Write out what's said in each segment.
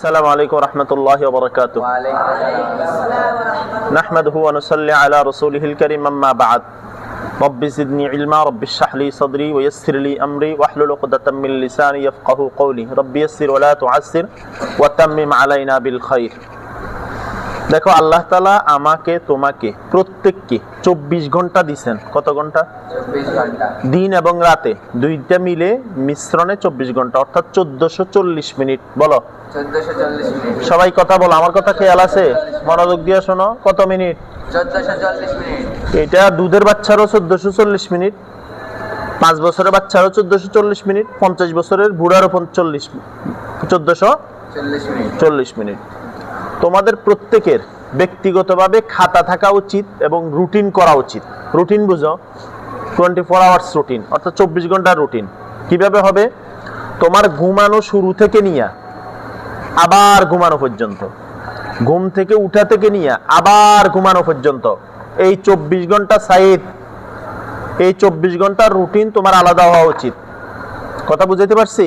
السلام عليكم ورحمة الله وبركاته. نحمده ونصلي على رسوله الكريم أما بعد. رب زدني علما رب اشرح لي صدري ويسر لي أمري واحلل عقدة من لساني يفقه قولي. رب يسر ولا تعسر وتمم علينا بالخير. দেখো আল্লাহ তালা আমাকে তোমাকে প্রত্যেককে চব্বিশ ঘণ্টা দিছেন। কত ঘণ্টা? দিন এবং রাতে। দুইটা মিলে মিশ্রণে চব্বিশ ঘণ্টা অর্থাৎ চোদ্দশো চল্লিশ মিনিট। বলো। সবাই কথা বলো আমার কথা খেয়াল আছে? মনোযোগ দিয়ে শোনো কত মিনিট? মিনিট। এটা দুধের বাচ্চারও চোদ্দশো চল্লিশ মিনিট পাঁচ বছরের বাচ্চারও চোদ্দশো চল্লিশ মিনিট পঞ্চাশ বছরের বুড়ারও চল্লিশ চোদ্দশো চল্লিশ মিনিট। চল্লিশ মিনিট। তোমাদের প্রত্যেকের ব্যক্তিগতভাবে খাতা থাকা উচিত এবং রুটিন করা উচিত। রুটিন বুঝো। টোয়েন্টি ফোর আওয়ার্স রুটিন অর্থাৎ চব্বিশ ঘণ্টার রুটিন। কীভাবে হবে? তোমার ঘুমানো শুরু থেকে নিয়ে, আবার ঘুমানো পর্যন্ত। ঘুম থেকে উঠা থেকে নিয়ে, আবার ঘুমানো পর্যন্ত। এই চব্বিশ ঘণ্টা সাইড এই চব্বিশ ঘণ্টার রুটিন তোমার আলাদা হওয়া উচিত। কথা বুঝাইতে পারছি?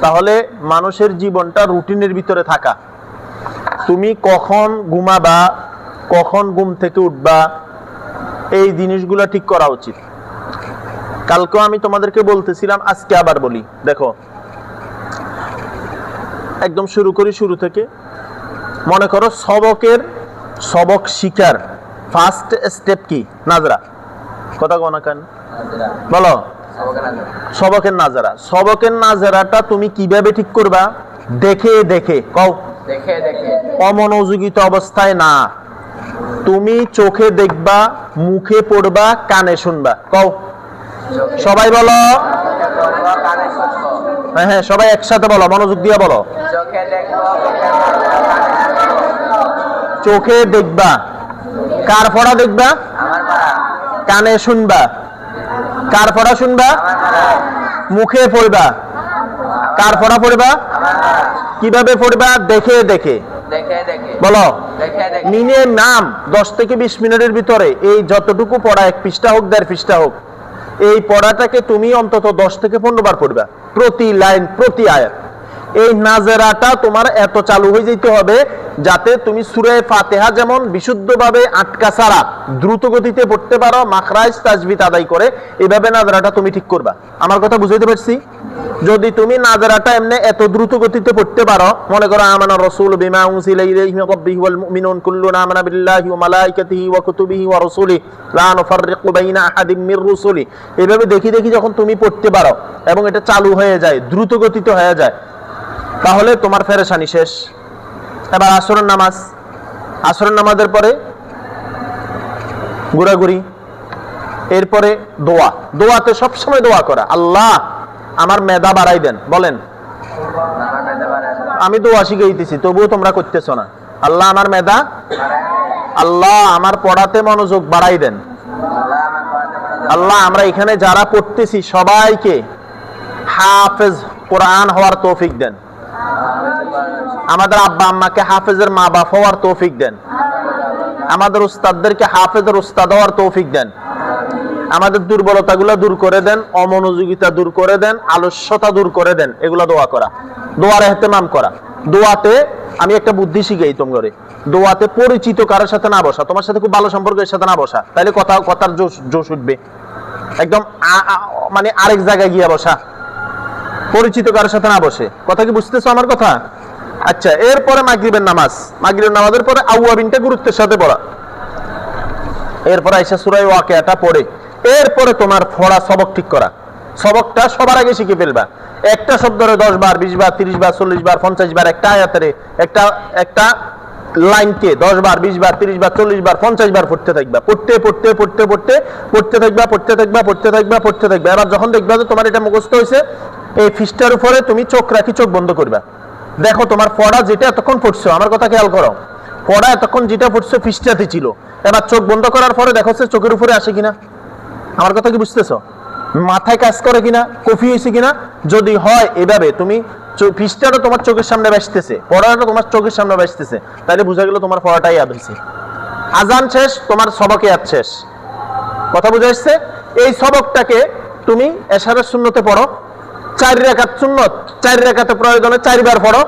তাহলে মানুষের জীবনটা রুটিনের ভিতরে থাকা। তুমি কখন ঘুমাবা কখন ঘুম থেকে উঠবা এই জিনিসগুলো ঠিক করা উচিত। কালকেও আমি তোমাদেরকে বলতেছিলাম আজকে আবার বলি দেখো। একদম শুরু করি শুরু থেকে। মনে করো সবকের সবক শিকার। ফার্স্ট স্টেপ কি? নাজরা। কথা কোনা? কেন বলো। সবকের নাজারা। সবকের নাজারাটা তুমি কীভাবে ঠিক করবা? দেখে দেখে কও। দেখে দেখে। অমনোযোগিত অবস্থায় না। তুমি চোখে দেখবা, মুখে পড়বা, কানে শুনবা। কও। সবাই বলো। হ্যাঁ হ্যাঁ সবাই একসাথে বলো, মনোযোগ দিয়ে বলো। চোখে দেখব। কার পড়া দেখবা? কানে শুনবা। কার পড়া শুনবা? মুখে পড়বা। কার পড়া পড়বা? কীভাবে পড়বা? দেখে দেখে। বলো। মিনে নাম দশ থেকে বিশ মিনিটের ভিতরে এই যতটুকু পড়া এক পৃষ্ঠা হোক দেড় পৃষ্ঠা হোক এই পড়াটাকে তুমি অন্তত দশ থেকে পনেরো বার পড়বা প্রতি লাইন প্রতি আয়াত। এই নাজেরাটা তোমার এত চালু হয়ে যেতে হবে যাতে তুমি সুরে ফাতেহা যেমন বিশুদ্ধভাবে আটকা ছাড়া দ্রুত গতিতে পড়তে পারো মাখরাইজ তাজবিত আদায় করে এভাবে নাজরাটা তুমি ঠিক করবা। আমার কথা বুঝাইতে পারছি? যদি তুমি নাজরাটা এমনি এত দ্রুত গতিতে পড়তে পারো, মনে করো, আমানা রসুল বিমা উনজিলা ইলাইহি রাব্বিহি ওয়াল মুমিনুন কুল্লুনা আমানা বিল্লাহি ওয়া মালাইকাতিহি ওয়া কুতুবিহি ওয়া রাসূলিহি, লা নুফাররিকু বাইনা আহাদিম মির রুসুলি। এভাবে দেখি দেখি যখন তুমি পড়তে পারো এবং এটা চালু হয়ে যায়, দ্রুত গতিতে হয়ে যায়, তাহলে তোমার ফেরেশানি শেষ। এবার আসরের নামাজ। আসরের নামাজের পরে ঘোরাঘুরি, এরপরে দোয়া। দোয়াতে সবসময় দোয়া করা। আল্লাহ আমার মেধা বাড়াই দেন, বলেন। আমি দোয়া শিখাইতেছি, তবুও তোমরা করতেছো না। আল্লাহ আমার মেধা আল্লাহ আমার পড়াতে মনোযোগ বাড়াই দেন। আল্লাহ আমরা এখানে যারা পড়তেছি সবাইকে হাফেজ কোরআন হওয়ার তৌফিক দেন। আমাদের আব্বা আম্মাকে হাফেজের মা বাপ হওয়ার তৌফিক দেন। আমাদের উস্তাদদেরকে হাফেজের উস্তাদ হওয়ার তৌফিক দেন। আমাদের দুর্বলতাগুলো দূর করে দেন, অমনোযোগিতা দূর করে দেন, আলস্যতা দূর করে দেন, এগুলো দোয়া করা। দোয়ার এহতেমাম করা। দোয়াতে আমি একটা বুদ্ধি শিখাই তোমারে দোয়াতে পরিচিত কারোর সাথে না বসা। তোমার সাথে খুব ভালো সম্পর্কের সাথে না বসা। তাহলে কথা, কথার জোশ জোশ উঠবে। একদম মানে আরেক জায়গায় গিয়ে বসা। পরিচিত কারোর সাথে না বসে। কথা কি বুঝতেছো আমার কথা? আচ্ছা এরপরে মাগরিবের নামাজ। মাগরিবের নামাজের পরে আউয়াবিনটা গুরুত্বের সাথে পড়া। এরপরে আইসা সুরাই ওয়াকিয়াটা পড়ে। এরপরে তোমার পড়া সবক ঠিক করা। সবকটা সবার আগে শিখে ফেলবা। একটা শব্দরে দশ বার, বিশ বার, তিরিশ বার, চল্লিশ বার, পঞ্চাশ বার, একটা আয়াতেরে একটা একটা লাইনকে দশ বার, বিশ বার, তিরিশ বার, চল্লিশ বার, পঞ্চাশ বার পড়তে থাকবা। পড়তে পড়তে পড়তে পড়তে পড়তে থাকবা পড়তে থাকবা পড়তে থাকবা পড়তে থাকবা। এবার যখন দেখবা যে তোমার এটা মুখস্থ হয়েছে, এই ফিসটার উপরে তুমি চোখ রাখি, চোখ বন্ধ করবা। দেখো তোমার পড়া যেটা এতক্ষণ পড়ছো আমার কথা খেয়াল করো। পড়া এতক্ষণ যেটা পড়ছো ফিসটাতে ছিল। এবার চোখ বন্ধ করার পরে দেখো সে চোখের উপরে আসে কিনা। আমার কথা কি বুঝতেছো? মাথায় কাজ করে কিনা, কফি হয়েছে কিনা? যদি হয় এভাবে, তুমি ফিসটাটা তোমার চোখের সামনে বাসতেছে, পড়াটা তোমার চোখের সামনে বাসতেছে তাহলে বোঝা গেল তোমার পড়াটাই ইয়াদ হয়েছে। আজান শেষ, তোমার সবকে ইয়াদ শেষ। কথা বুঝে আসছে? এই সবকটাকে তুমি এশারের শূন্যতে পড়ো, চার রেখাত সুন্নত, চার রেখাতে প্রয়োজনে চারবার পড়ো।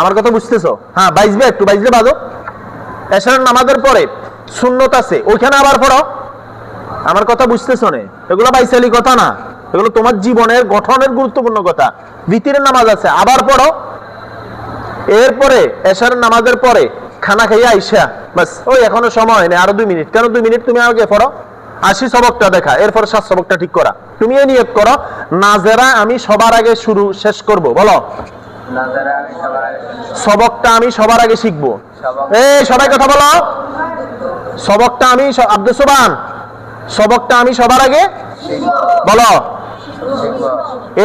আমার কথা বুঝতেছো? হ্যাঁ বাইজবে একটু বাইজলে বাজো। এসারের নামাজের পরে সুন্নত আছে, ওইখানে আবার পড়ো। আমার কথা বুঝতেছো নে? এগুলো বাইসালি কথা না। এগুলো তোমার জীবনের গঠনের গুরুত্বপূর্ণ কথা। ভিতরের নামাজ আছে আবার পড়ো। এরপরে এসার নামাজের পরে খানা খাইয়া আইসা বাস ওই এখনও সময় নেই আরও দুই মিনিট। কেন দুই মিনিট? তুমি আগে পড়ো। আশি সবকটা দেখা এরপর সাত সবকটা ঠিক করা। তুমি এই নিয়ত করো নাজেরা আমি সবার আগে শুরু শেষ করব। বলো। সবকটা আমি সবার আগে শিখব। এই সবাই কথা বলো। সবকটা আমি আব্দুল সোবান। সবকটা আমি সবার আগে? বলো।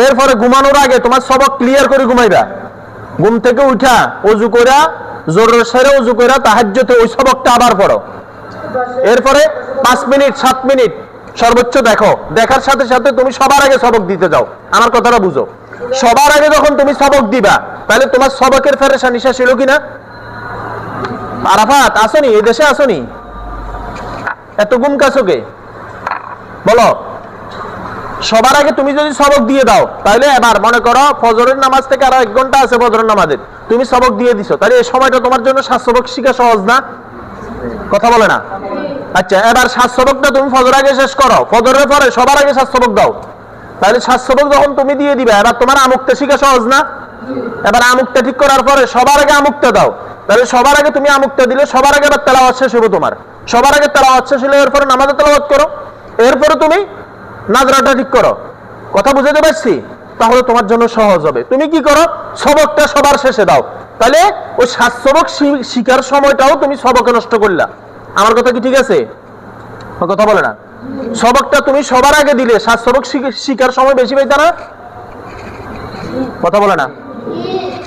এরপরে ঘুমানোর আগে তোমার সবক ক্লিয়ার করে ঘুমাইবা। ঘুম থেকে উঠা অজু কইরা জোর সেরে অজু কইরা তাহাজ্জতে ওই সবকটা আবার পড়ো। এরপরে পাঁচ মিনিট, সাত মিনিট, সর্বোচ্চ দেখো। দেখার সাথে সাথে তুমি সবার আগে সবক দিতে যাও। আমার কথাটা বুঝো। সবার আগে যখন তুমি সবক দিবা, তাহলে তোমার সবকের ফেরেশা নিশা ছিল কিনা? আরাফাত, আসনি এই দেশে আসনি? এত গুম কাছকে বলো। সবার আগে তুমি যদি সবক দিয়ে দাও তাহলে এবার মনে করো ফজরের নামাজ থেকে আরও এক ঘণ্টা আছে ফজরের নামাজের। তুমি সবক দিয়ে দিছো তাহলে এই সময়টা তোমার জন্য সাত সবক শিখা সহজ না? কথা বলে না? আচ্ছা এবার সাত তুমি ফজর আগে শেষ করো। ফজরের পরে সবার আগে সাত দাও। তাহলে সাত যখন তুমি দিয়ে দিবে, এবার তোমার আমুকটা শিখা সহজ না? এবার আমুকটা ঠিক করার পরে সবার আগে আমুকটা দাও। তাহলে সবার আগে তুমি আমুকটা দিলে সবার আগে এবার তেলাওয়াত শেষ হবে তোমার। সবার আগে তেলাওয়াত শেষ হলে এরপরে নামাজে তেলাওয়াত করো। এরপরে তুমি নাজরাটা ঠিক করো। কথা বুঝাতে পারছি? তাহলে তোমার জন্য সহজ হবে। তুমি কি করো? সবকটা সবার শেষে দাও। তাহলে ওই সাত সবক শি- শিখার সময়টাও তুমি সবকে নষ্ট করলা। আমার কথা কি ঠিক আছে? কথা বলে না। সবকটা তুমি সবার আগে দিলে, সাত সবক শিখার সময় বেশি পাইতা না? কথা বলে না?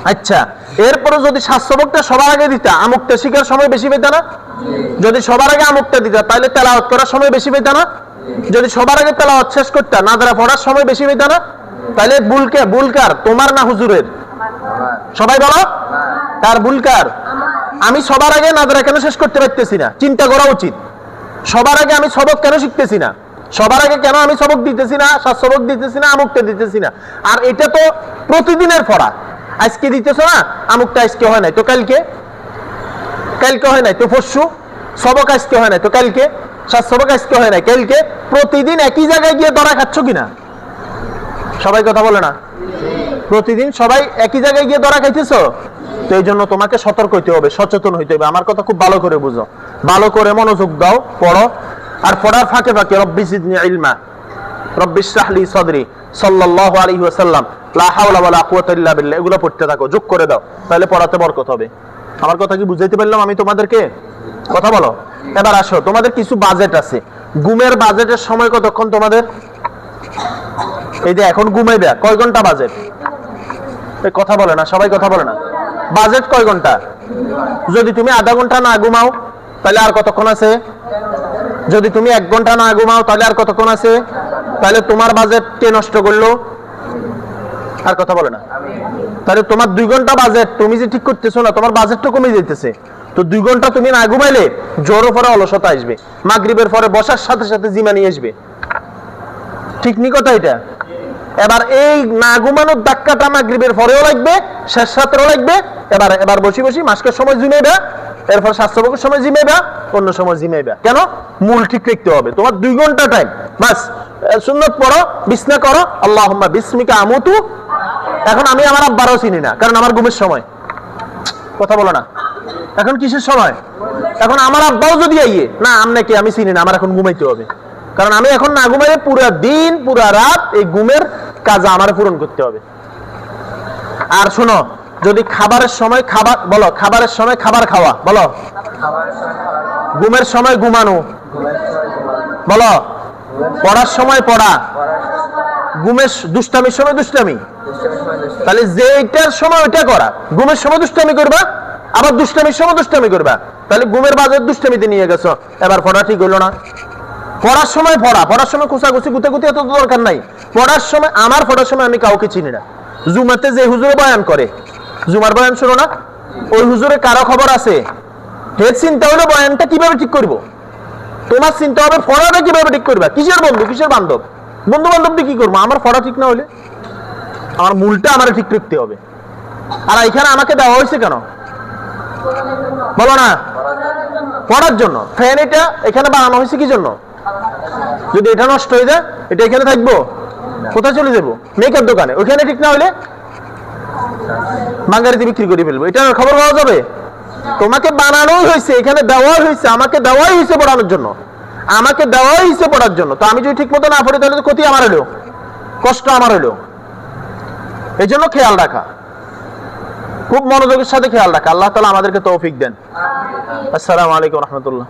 আচ্ছা এরপরে যদি সাত সবার আগে দিতা, আমুকটা শিখার সময় বেশি পেতা না? যদি সবার আগে আমুকটা দিতা, তাহলে তেলাওয়াত করার সময় বেশি পেতা না? যদি সবার আগে তেলাওয়াত শেষ করতা নাদরা পড়ার সময় বেশি পেতা না তাহলে বুলকে, বুলকার, তোমার না হুজুরের? সবাই বলো? তার বুলকার? আমি সবার আগে নাদরা কেন শেষ করতে পারতেছি না? চিন্তা করা উচিত। সবার আগে আমি সবক কেন শিখতেছি না? সবার আগে কেন আমি সবক দিতেছি না? সাত সবক দিতেছি না, আমুকটা দিতেছি না? আর এটা তো প্রতিদিনের পড়া। আজকে দিতেছ না, আমুকটা আজকে হয় নাই। তো কালকে? কালকে হয় নাই। তো পরশু? সবক আজকে হয় নাই। তো কালকে? হয় কালকে প্রতিদিন একই জায়গায় গিয়ে খাচ্ছ কিনা? সবাই কথা বলে না? প্রতিদিন সবাই একই জায়গায় গিয়ে খাইতেছো? তো এই জন্য তোমাকে সতর্ক হইতে হবে, সচেতন হইতে হবে। আমার কথা খুব ভালো করে বুঝো। ভালো করে মনোযোগ দাও, পড়ো। আর পড়ার ফাঁকে ফাঁকে রব্বি জিদনি ইলমা, রব্বি ইশরাহলি সদরি, সাল্লাল্লাহু আলাইহি ওয়াসাল্লাম, লা হাওলা ওয়ালা কুওয়াতা এগুলো পড়তে থাকো, যোগ করে দাও। তাহলে পড়াতে বরকত হবে। আমার কথা কি বুঝাইতে পারলাম আমি তোমাদেরকে? কথা বলো। এবার আসো, তোমাদের কিছু বাজেট আছে। ঘুমের বাজেটের সময় কতক্ষণ তোমাদের? এই যে এখন ঘুমাইবে, কয় ঘণ্টা বাজেট কথা বলে না, সবাই কথা বলে না। বাজেট কয় ঘণ্টা? যদি তুমি আধা ঘণ্টা না ঘুমাও, তাহলে আর কতক্ষণ আছে? যদি তুমি এক ঘণ্টা না ঘুমাও, তাহলে আর কতক্ষণ আছে? তাহলে তোমার বাজেট কে নষ্ট করল? আর কথা বলে না। তাহলে তোমার দুই ঘণ্টা বাজেট তুমি যে ঠিক করতেছো না, তোমার বাজেটটা কমে যাইতেছে। তো দুই ঘণ্টা তুমি না ঘুমাইলে জোরও পরে অলসতা আসবে, মাগরিবের পরে বসার সাথে সাথে জিমানি আসবে। ঠিক নি কথা এটা? এবার এই না ঘুমানোর ধাক্কাটা মাগরিবের পরেও লাগবে, শেষ রাতেরও লাগবে, এবার এবার বসি বসি মাসকের সময় জিমেবা এরপর স্বাস্থ্যবকের সময় জিমেবা অন্য সময় জিমেবা কেন? মূল ঠিক রাখতে হবে। তোমার দুই ঘণ্টা টাইম বাস সুন্নত পড়ো, বিছনা করো আল্লাহ বিস্মিকা আমুতু। এখন আমি আমার আব্বারও চিনি না, কারণ আমার ঘুমের সময়। কথা বলো না। এখন কিসের সময়? এখন আমার আব্বাও যদি আইয়ে, না, আমনে কি, আমি চিনি না, আমার এখন ঘুমাইতে হবে। কারণ আমি এখন না ঘুমাইলে পুরা দিন, পুরা রাত এই ঘুমের কাজ আমার পূরণ করতে হবে। আর শোনো, যদি খাবারের সময় খাবার, বলো, খাবারের সময় খাবার খাওয়া, বলো। ঘুমের সময় ঘুমানো। বলো, পড়ার সময় পড়া। ঘুমের দুষ্টামির সময় দুষ্টামি। তাহলে যেটার সময় ওইটা করা। ঘুমের সময় দুষ্টামি করবা? আবার দুষ্টামির সময় দুষ্টামি করবা। তাহলে ঘুমের বাজার দুষ্টামিতে নিয়ে গেছো। এবার পড়া ঠিক হইল না। পড়ার সময় পড়া, পড়ার সময় কুচাকুচি গুতে গুতে এত দরকার নাই। পড়ার সময়, আমার পড়ার সময় আমি কাউকে চিনি না। জুমাতে যে হুজুরে বয়ান করে, জুমার বয়ান শোনো না? ওই হুজুরে কারও খবর আছে? হে চিন্তা হলো বয়ানটা কীভাবে ঠিক করব? তোমার চিন্তা হবে, পড়াটা কীভাবে ঠিক করবা? কিসের বন্ধু? কিসের বান্ধব? বন্ধু বান্ধব দিয়ে কি করব? আমার পড়া ঠিক না হলে? আমার মূলটা আমার ঠিক রাখতে হবে। আর এখানে আমাকে দেওয়া হয়েছে কেন? বলো না? পড়ার জন্য। ফ্যান এটা এখানে বানানো হয়েছে কি জন্য? যদি এটা নষ্ট হয়ে যায়, এটা এখানে থাকব? কোথায় চলে যাব? মেকআপ দোকানে। ওইখানে ঠিক না হলে বাঙ্গারিতে বিক্রি করে ফেলব। এটার খবর পাওয়া যাবে? তোমাকে বানানোই হয়েছে, এখানে দেওয়াই হয়েছে, আমাকে দেওয়াই হয়েছে পড়ানোর জন্য। আমাকে দেওয়াই হয়েছে পড়ার জন্য। তো আমি যদি ঠিক মতো না পড়ি, তাহলে ক্ষতি আমার হলো। কষ্ট আমার হলো। এই জন্য খেয়াল রাখা। খুব মনোযোগের সাথে খেয়াল রাখা। আল্লাহ তালা আমাদেরকে তৌফিক দেন। আসসালামু আলাইকুম রহমতুল্লাহ।